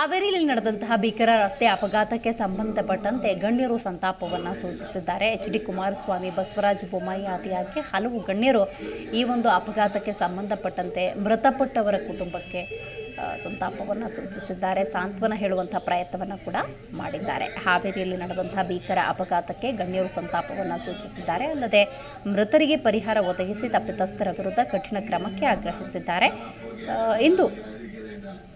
ಹಾವೇರಿಯಲ್ಲಿ ನಡೆದಂತಹ ಭೀಕರ ರಸ್ತೆ ಅಪಘಾತಕ್ಕೆ ಸಂಬಂಧಪಟ್ಟಂತೆ ಗಣ್ಯರು ಸಂತಾಪವನ್ನು ಸೂಚಿಸಿದ್ದಾರೆ. ಎಚ್ ಡಿ ಕುಮಾರಸ್ವಾಮಿ, ಬಸವರಾಜ ಬೊಮ್ಮಾಯಿ ಆದಿಯಾಗಿ ಹಲವು ಗಣ್ಯರು ಈ ಒಂದು ಅಪಘಾತಕ್ಕೆ ಸಂಬಂಧಪಟ್ಟಂತೆ ಮೃತಪಟ್ಟವರ ಕುಟುಂಬಕ್ಕೆ ಸಂತಾಪವನ್ನು ಸೂಚಿಸಿದ್ದಾರೆ. ಸಾಂತ್ವನ ಹೇಳುವಂಥ ಪ್ರಯತ್ನವನ್ನು ಕೂಡ ಮಾಡಿದ್ದಾರೆ. ಹಾವೇರಿಯಲ್ಲಿ ನಡೆದಂತಹ ಭೀಕರ ಅಪಘಾತಕ್ಕೆ ಗಣ್ಯರು ಸಂತಾಪವನ್ನು ಸೂಚಿಸಿದ್ದಾರೆ. ಅಲ್ಲದೆ ಮೃತರಿಗೆ ಪರಿಹಾರ ಒದಗಿಸಿ ತಪ್ಪಿತಸ್ಥರ ವಿರುದ್ಧ ಕಠಿಣ ಕ್ರಮಕ್ಕೆ ಆಗ್ರಹಿಸಿದ್ದಾರೆ. ಇಂದು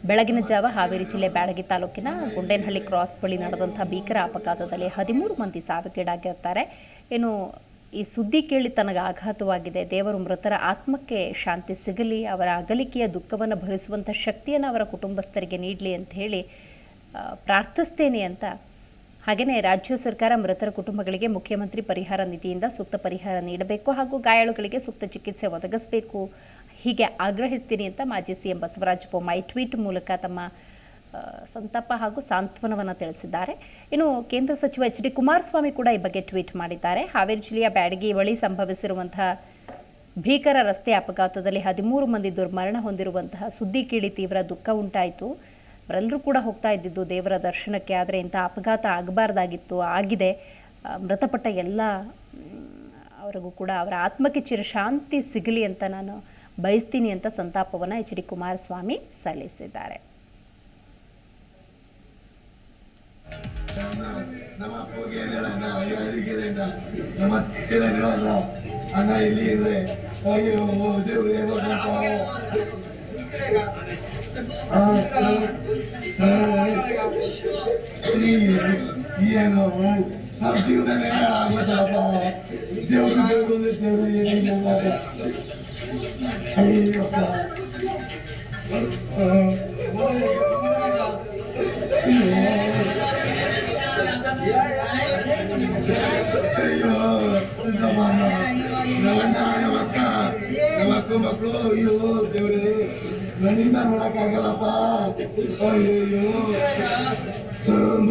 ಬೆಳಗಿನ ಜಾವ ಹಾವೇರಿ ಜಿಲ್ಲೆ ಬ್ಯಾಡಗಿ ತಾಲೂಕಿನ ಗುಂಡೇನಹಳ್ಳಿ ಕ್ರಾಸ್ ಬಳಿ ನಡೆದಂಥ ಭೀಕರ ಅಪಘಾತದಲ್ಲಿ ಹದಿಮೂರು ಮಂದಿ ಸಾವಿಗೀಡಾಗಿರ್ತಾರೆ ಏನು ಈ ಸುದ್ದಿ ಕೇಳಿ ತನಗೆ ಆಘಾತವಾಗಿದೆ. ದೇವರು ಮೃತರ ಆತ್ಮಕ್ಕೆ ಶಾಂತಿ ಸಿಗಲಿ, ಅವರ ಅಗಲಿಕೆಯ ದುಃಖವನ್ನು ಭರಿಸುವಂಥ ಶಕ್ತಿಯನ್ನು ಅವರ ಕುಟುಂಬಸ್ಥರಿಗೆ ನೀಡಲಿ ಅಂತ ಹೇಳಿ ಪ್ರಾರ್ಥಿಸ್ತೇನೆ ಅಂತ. ಹಾಗೆಯೇ ರಾಜ್ಯ ಸರ್ಕಾರ ಮೃತರ ಕುಟುಂಬಗಳಿಗೆ ಮುಖ್ಯಮಂತ್ರಿ ಪರಿಹಾರ ನಿಧಿಯಿಂದ ಸೂಕ್ತ ಪರಿಹಾರ ನೀಡಬೇಕು ಹಾಗೂ ಗಾಯಾಳುಗಳಿಗೆ ಸೂಕ್ತ ಚಿಕಿತ್ಸೆ ಒದಗಿಸಬೇಕು. ಹೀಗೆ ಆಗ್ರಹಿಸ್ತೀನಿ ಅಂತ ಮಾಜಿ C M Basavaraja Bommai tweet ಮೂಲಕ ತಮ್ಮ ಸಂತಾಪ ಹಾಗೂ ಸಾಂತ್ವನವನ್ನು ತಿಳಿಸಿದ್ದಾರೆ. ಇನ್ನು ಕೇಂದ್ರ ಸಚಿವ ಎಚ್ ಡಿ ಕುಮಾರಸ್ವಾಮಿ ಕೂಡ ಈ ಬಗ್ಗೆ ಟ್ವೀಟ್ ಮಾಡಿದ್ದಾರೆ. ಹಾವೇರಿ ಜಿಲ್ಲೆಯ ಬ್ಯಾಡಗಿ ಬಳಿ ಸಂಭವಿಸಿರುವಂತಹ ಭೀಕರ ರಸ್ತೆ ಅಪಘಾತದಲ್ಲಿ ಹದಿಮೂರು ಮಂದಿ ದುರ್ಮರಣ ಹೊಂದಿರುವಂತಹ ಸುದ್ದಿ ಕೇಳಿ ತೀವ್ರ ದುಃಖ ಉಂಟಾಯಿತು. ಅವರೆಲ್ಲರೂ ಕೂಡ ಹೋಗ್ತಾ ಇದ್ದಿದ್ದು ದೇವರ ದರ್ಶನಕ್ಕೆ, ಆದರೆ ಇಂಥ ಅಪಘಾತ ಆಗಬಾರ್ದಾಗಿತ್ತು, ಆಗಿದೆ. ಮೃತಪಟ್ಟ ಎಲ್ಲ ಅವರಿಗೂ ಕೂಡ ಅವರ ಆತ್ಮಕ್ಕೆ ಚಿರಶಾಂತಿ ಸಿಗಲಿ ಅಂತ ನಾನು ಬಯಸ್ತೀನಿ ಅಂತ ಸಂತಾಪವನ್ನು ಎಚ್ ಡಿ ಕುಮಾರಸ್ವಾಮಿ ಸಲ್ಲಿಸಿದ್ದಾರೆ ಏನು ನಮ್ಮ ಜೀವನನೇ ಆಗ್ಬಿಟ್ಟಲ್ಲಪ್ಪ ದೇವ್ರು ದೇವ್ರು ಅಂದ್ರೆ ದೇವ್ರು ಏನಿಲ್ಲ ಅಯ್ಯಪ್ಪ ಆ, ಅಯ್ಯೋ ನಮ್ಮ ಅಣ್ಣ ನಮ್ಮ ಅಣ್ಣ ನಮ್ಮ ಅಕ್ಕ ನಮ್ಮ ಅಕ್ಕ ಮಕ್ಕಳು ಅಯ್ಯೋ ದೇವ್ರೆ ನನ್ನಿಂದ ನೋಡಕ್ಕಾಗಲ್ಲಪ್ಪ ಅಯ್ಯೋ ಅಮ್ಮ.